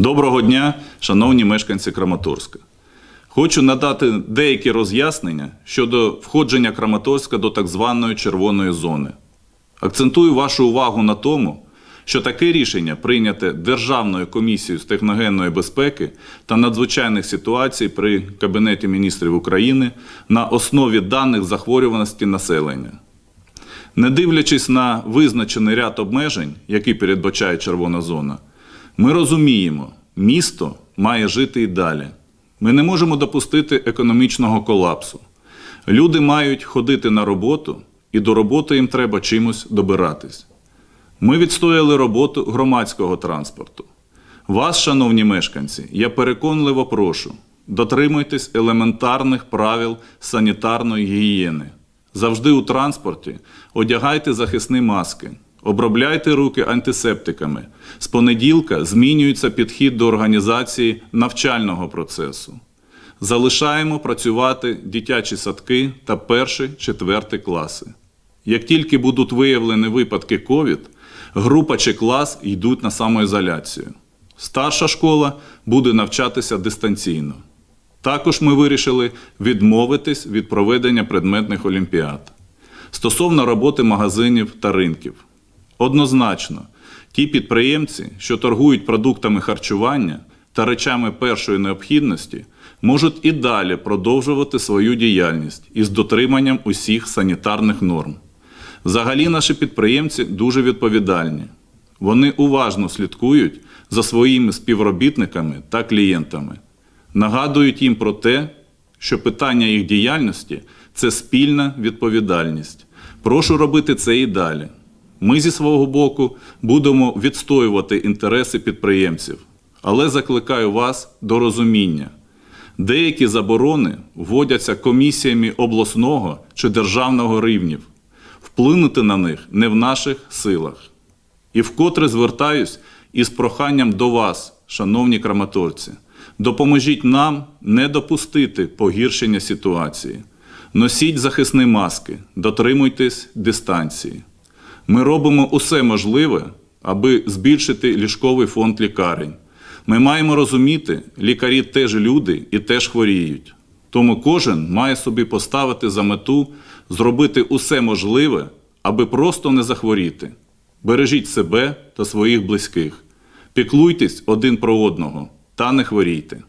Доброго дня, шановні мешканці Краматорська. Хочу надати деякі роз'яснення щодо входження Краматорська до так званої червоної зони. Акцентую вашу увагу на тому, що таке рішення прийняте Державною комісією з техногенної безпеки та надзвичайних ситуацій при Кабінеті міністрів України на основі даних захворюваності населення. Не дивлячись на визначений ряд обмежень, які передбачає червона зона, ми розуміємо, місто має жити і далі. Ми не можемо допустити економічного колапсу. Люди мають ходити на роботу, і до роботи їм треба чимось добиратись. Ми відстояли роботу громадського транспорту. Вас, шановні мешканці, я переконливо прошу, дотримуйтесь елементарних правил санітарної гігієни. Завжди у транспорті одягайте захисні маски, обробляйте руки антисептиками. З понеділка змінюється підхід до організації навчального процесу. Залишаємо працювати дитячі садки та перші, четверті класи. Як тільки будуть виявлені випадки ковід, група чи клас йдуть на самоізоляцію. Старша школа буде навчатися дистанційно. Також ми вирішили відмовитись від проведення предметних олімпіад. Стосовно роботи магазинів та ринків. Однозначно, ті підприємці, що торгують продуктами харчування та речами першої необхідності, можуть і далі продовжувати свою діяльність із дотриманням усіх санітарних норм. Взагалі, наші підприємці дуже відповідальні. Вони уважно слідкують за своїми співробітниками та клієнтами, нагадують їм про те, що питання їх діяльності це спільна відповідальність. Прошу робити це і далі. Ми зі свого боку будемо відстоювати інтереси підприємців, але закликаю вас до розуміння. Деякі заборони вводяться комісіями обласного чи державного рівнів. Вплинути на них не в наших силах. І вкотре звертаюсь із проханням до вас, шановні краматорці, допоможіть нам не допустити погіршення ситуації. Носіть захисні маски, дотримуйтесь дистанції. Ми робимо усе можливе, аби збільшити ліжковий фонд лікарень. Ми маємо розуміти, лікарі теж люди і теж хворіють. Тому кожен має собі поставити за мету зробити усе можливе, аби просто не захворіти. Бережіть себе та своїх близьких. Піклуйтесь один про одного та не хворійте.